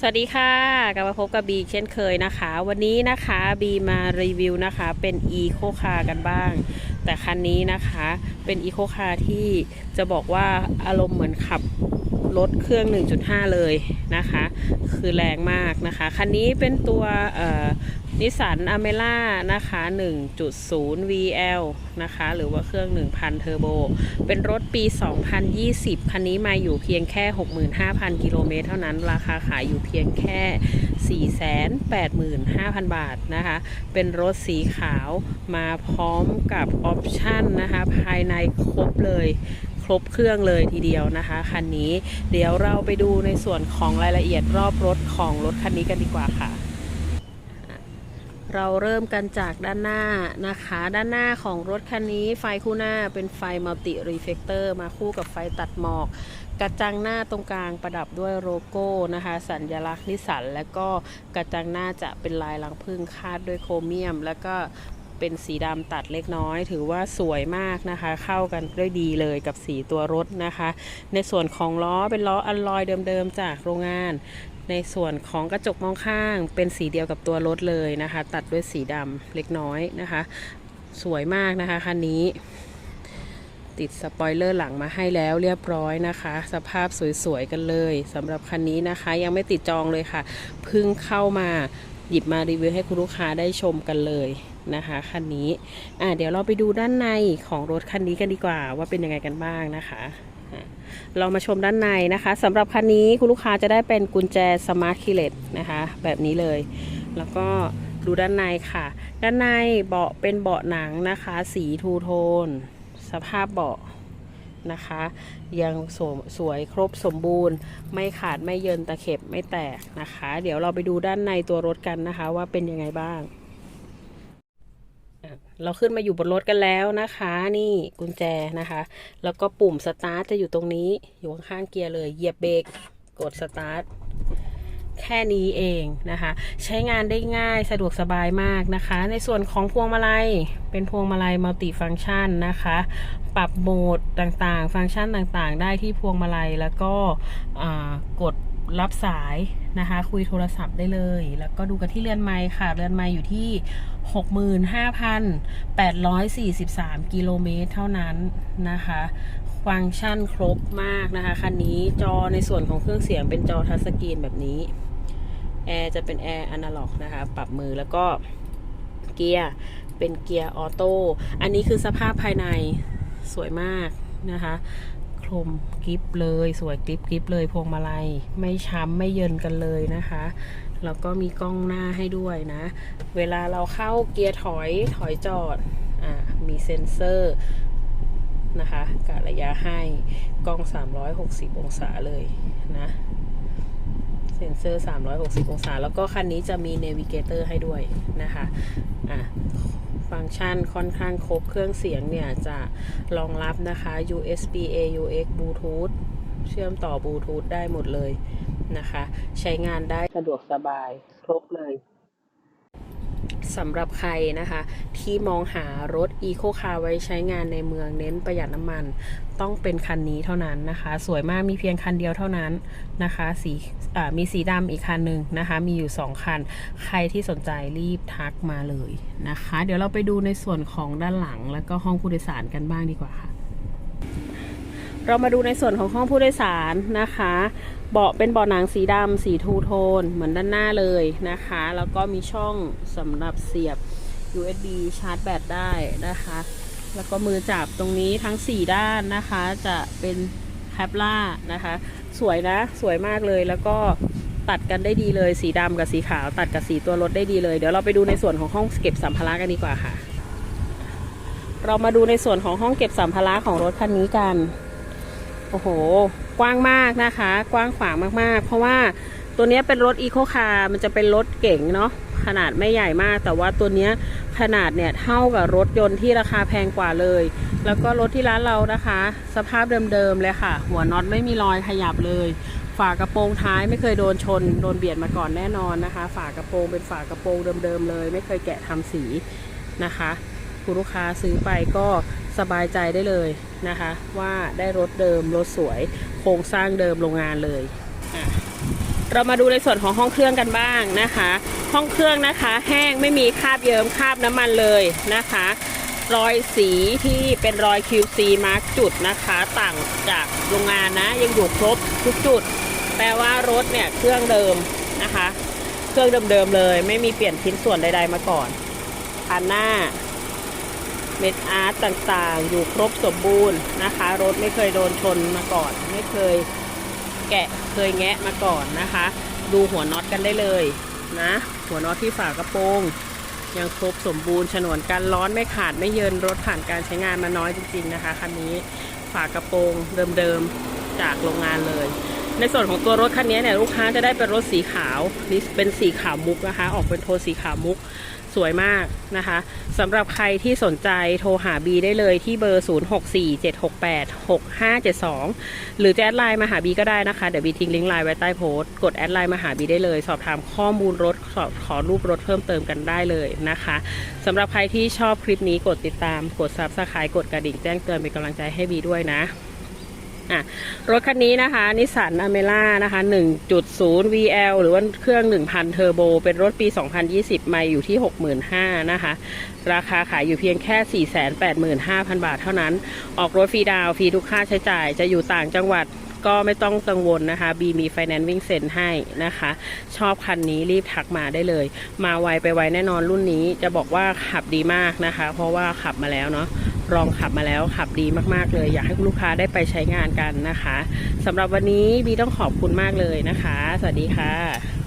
สวัสดีค่ะกลับมาพบกับบีเช่นเคยนะคะ วันนี้นะคะบีมารีวิวนะคะเป็นอีโคคากันบ้าง แต่คันนี้นะคะเป็นอีโคคาที่จะบอกว่าอารมณ์เหมือนขับรถเครื่อง 1.5 เลยนะคะ คือแรงมากนะคะ คันนี้เป็นตัว นิสสันอเมล่านะคะ 1.0 VL นะคะ หรือว่าเครื่อง 1,000 เทอร์โบ เป็นรถปี 2020 คันนี้มาอยู่เพียงแค่ 65,000 กิโลเมตรเท่านั้น ราคาขายอยู่เพียงแค่ 485,000 บาทนะคะ เป็นรถสีขาวมาพร้อมกับออปชั่นนะคะ ภายในครบเลยครบเครื่องเลยทีเดียวนะคะคันนี้ เดี๋ยวเราไปดูในส่วนของรายละเอียดรอบรถของรถคันนี้กันดีกว่าค่ะ เราเริ่มกันจากด้านหน้านะคะ ด้านหน้าของรถคันนี้ไฟคู่หน้าเป็นไฟมัลติรีเฟกเตอร์มาคู่กับไฟตัดหมอก กระจังหน้าตรงกลางประดับด้วยโลโก้นะคะ สัญลักษณ์นิสสัน และก็กระจังหน้าจะเป็นลายลังพึ่งคาดด้วยโครเมียม แล้วก็เป็นสีดำตัดเล็กน้อย ถือว่าสวยมากนะคะ เข้ากันได้ดีเลยกับสีตัวรถนะคะ ในส่วนของล้อเป็นล้ออัลลอยเดิมๆจากโรงงาน ในส่วนของกระจกมองข้างเป็นสีเดียวกับตัวรถเลยนะคะ ตัดด้วยสีดำเล็กน้อยนะคะ สวยมากนะคะคันนี้ ติดสปอยเลอร์หลังมาให้แล้วเรียบร้อยนะคะ สภาพสวยๆกันเลยสำหรับคันนี้นะคะ ยังไม่ติดจองเลยค่ะเพิ่งเข้ามาหยิบมารีวิวให้คุณลูกค้าได้ชมกันเลยนะคะคันนี้อะเดี๋ยวเราไปดูด้านในของรถคันนี้กันดีกว่าว่าเป็นยังไงกันบ้างนะคะ เรามาชมด้านในนะคะสำหรับคันนี้คุณลูกค้าจะได้เป็นกุญแจสมาร์ทคีเลตนะคะ แบบนี้เลย แล้วก็ดูด้านในค่ะ ด้านในเบาะเป็นเบาะหนังนะคะ สีทูโทน สภาพเบาะนะคะ ยังสวสวยครบสมบูรณ์ ไม่ขาดไม่เยินตะเข็บไม่แตกนะคะ เดี๋ยวเราไปดูด้านในตัวรถกันนะคะ ว่าเป็นยังไงบ้าง เราขึ้นมาอยู่บนรถกันแล้วนะคะ นี่กุญแจนะคะ แล้วก็ปุ่มสตาร์ทจะอยู่ตรงนี้ อยู่ข้างเกียร์เลยเหยียบเบรกกดสตาร์ทแค่นี้เองนะคะ ใช้งานได้ง่ายสะดวกสบายมากนะคะ ในส่วนของพวงมาลัย เป็นพวงมาลัยมัลติฟังก์ชันนะคะ ปรับโหมดต่างๆ ฟังก์ชันต่างๆ ได้ที่พวงมาลัยแล้วก็กด รับสายนะคะ คุยโทรศัพท์ได้เลย แล้วก็ดูกันที่เรือนไม้ค่ะ เรือนไม้อยู่ที่ 65,843 กิโลเมตรเท่านั้นนะคะฟังก์ชันครบมากนะคะ คันนี้จอในส่วนของเครื่องเสียงเป็นจอทัชสกรีนแบบนี้ แอร์จะเป็นแอร์อนาล็อกนะคะ ปรับมือแล้วก็เกียร์เป็นเกียร์ออโต้ อันนี้คือสภาพภายในสวยมากนะคะ คลุมกริปเลยสวยกริปกริปเลยพวงมาลัย ไม่ช้ำไม่เยินกันเลยนะคะแล้วก็มีกล้องหน้าให้ด้วยนะ เวลาเราเข้าเกียร์ถอยถอยจอดอ่ามีเซ็นเซอร์นะคะกะระยะให้กล้อง 360 องศาเลยนะเซ็นเซอร์ 360 องศา แล้วก็คันนี้จะมี n น v i เกเตอร์ให้ด้วยนะคะอะ ฟังก์ชันค่อนข้างครบเครื่องเสียงเนี่ยจะรองรับนะคะ USB AUX Bluetooth เชื่อมต่อบลูทูธได้หมดเลยนะคะ ใช้งานได้สะดวกสบายครบเลย สำหรับใครนะคะ ที่มองหารถ Eco Car ไว้ใช้งานในเมืองเน้นประหยัดน้ำมัน ต้องเป็นคันนี้เท่านั้นนะคะ สวยมากมีเพียงคันเดียวเท่านั้นนะคะสีมีสีดำอีกคันหนึ่งนะคะ มีอยู่ 2 คัน ใครที่สนใจรีบทักมาเลยนะคะ เดี๋ยวเราไปดูในส่วนของด้านหลังแล้วก็ห้องผู้โดยสารกันบ้างดีกว่าค่ะเรามาดูในส่วนของห้องผู้โดยสารนะคะ เบาะเป็นเบาะหนังสีดำสีทูโทน เหมือนด้านหน้าเลยนะคะ แล้วก็มีช่องสำหรับเสียบ USB ชาร์จแบตได้นะคะ แล้วก็มือจับตรงนี้ทั้ง 4 ด้านนะคะ จะเป็นแคปล่านะคะ สวยนะ สวยมากเลยแล้วก็ตัดกันได้ดีเลยสีดำกับสีขาว ตัดกับสีตัวรถได้ดีเลย เดี๋ยวเราไปดูในส่วนของห้องเก็บสัมภาระกันดีกว่าค่ะ เรามาดูในส่วนของห้องเก็บสัมภาระของรถคันนี้กัน โอ้โห กว้างมากนะคะ กว้างขวางมากๆ เพราะว่าตัวนี้เป็นรถอีโคคาร์มันจะเป็นรถเก๋งเนาะขนาดไม่ใหญ่มาก แต่ว่าตัวนี้ขนาดเนี่ยเท่ากับรถยนต์ที่ราคาแพงกว่าเลย แล้วก็รถที่ร้านเรานะคะ สภาพเดิมๆเลยค่ะ หัวน็อตไม่มีรอยขยับเลย ฝากระโปรงท้ายไม่เคยโดนชน โดนเบียดมาก่อนแน่นอนนะคะ ฝากระโปรงเป็นฝากระโปรงเดิมๆเลย ไม่เคยแกะทำสีนะคะ คุณลูกค้าซื้อไปก็สบายใจได้เลยนะคะ ว่าได้รถเดิมรถสวย โครงสร้างเดิมโรงงานเลย เรามาดูในส่วนของห้องเครื่องกันบ้างนะคะ ห้องเครื่องนะคะแห้งไม่มีคราบเยิ้มคราบน้ำมันเลยนะคะ รอยสีที่เป็นรอย QC มาร์กจุดนะคะ ต่างจากโรงงานนะ ยังอยู่ครบทุกจุด แปลว่ารถเนี่ยเครื่องเดิมนะคะ เครื่องเดิมๆเลย ไม่มีเปลี่ยนชิ้นส่วนใดๆมาก่อนคันหน้า เม็ดอาร์ตต่างๆ อยู่ครบสมบูรณ์นะคะ รถไม่เคยโดนชนมาก่อน ไม่เคยแกะเคยแงะมาก่อนนะคะ ดูหัวน็อตกันได้เลยนะ หัวน็อตที่ฝากระโปรงยังครบสมบูรณ์ฉนวนกันร้อนไม่ขาดไม่เยินรถผ่านการใช้งานมาน้อยจริง ๆนะคะคันนี้ฝากระโปรงเดิมๆจากโรงงานเลย ในส่วนของตัวรถคันนี้เนี่ยลูกค้าจะได้เป็นรถสีขาวนี่เป็นสีขาวมุกนะคะ ออกเป็นโทนสีขาวมุก สวยมากนะคะสำหรับใครที่สนใจโทรหาบีได้เลยที่เบอร์ 0647686572 หรือแอดไลน์มาหาบีก็ได้นะคะ เดี๋ยวบีทิ้งลิงก์ไลน์ไว้ใต้โพสต์ กดแอดไลน์มาหาบีได้เลย สอบถามข้อมูลรถสอบขอรูปรถเพิ่มเติมกันได้เลยนะคะสำหรับใครที่ชอบคลิปนี้กดติดตาม กดซับสไครต์กดกระดิ่งแจ้งเตือนเป็นกำลังใจให้บีด้วยนะ อะรถคันนี้นะคะนิสสันอเมร่านะคะ 1.0 VL หรือว่าเครื่อง 1,000 เทอร์โบ เป็นรถปี 2020 ไม่อยู่ที่ 65,000นะคะ ราคาขายอยู่เพียงแค่ 485,000 บาทเท่านั้น ออกรถฟรีดาวฟรีทุกค่าใช้จ่าย จะอยู่ต่างจังหวัดก็ไม่ต้องกังวลนะคะบีมีไฟแนนซ์วิ่งเซ็นให้นะคะ ชอบคันนี้รีบทักมาได้เลย มาไวไปไวแน่นอนรุ่นนี้จะบอกว่าขับดีมากนะคะ เพราะว่าขับมาแล้วเนาะ ลองขับมาแล้วขับดีมากๆเลย อยากให้คุณลูกค้าได้ไปใช้งานกันนะคะสำหรับวันนี้บีต้องขอบคุณมากเลยนะคะ สวัสดีค่ะ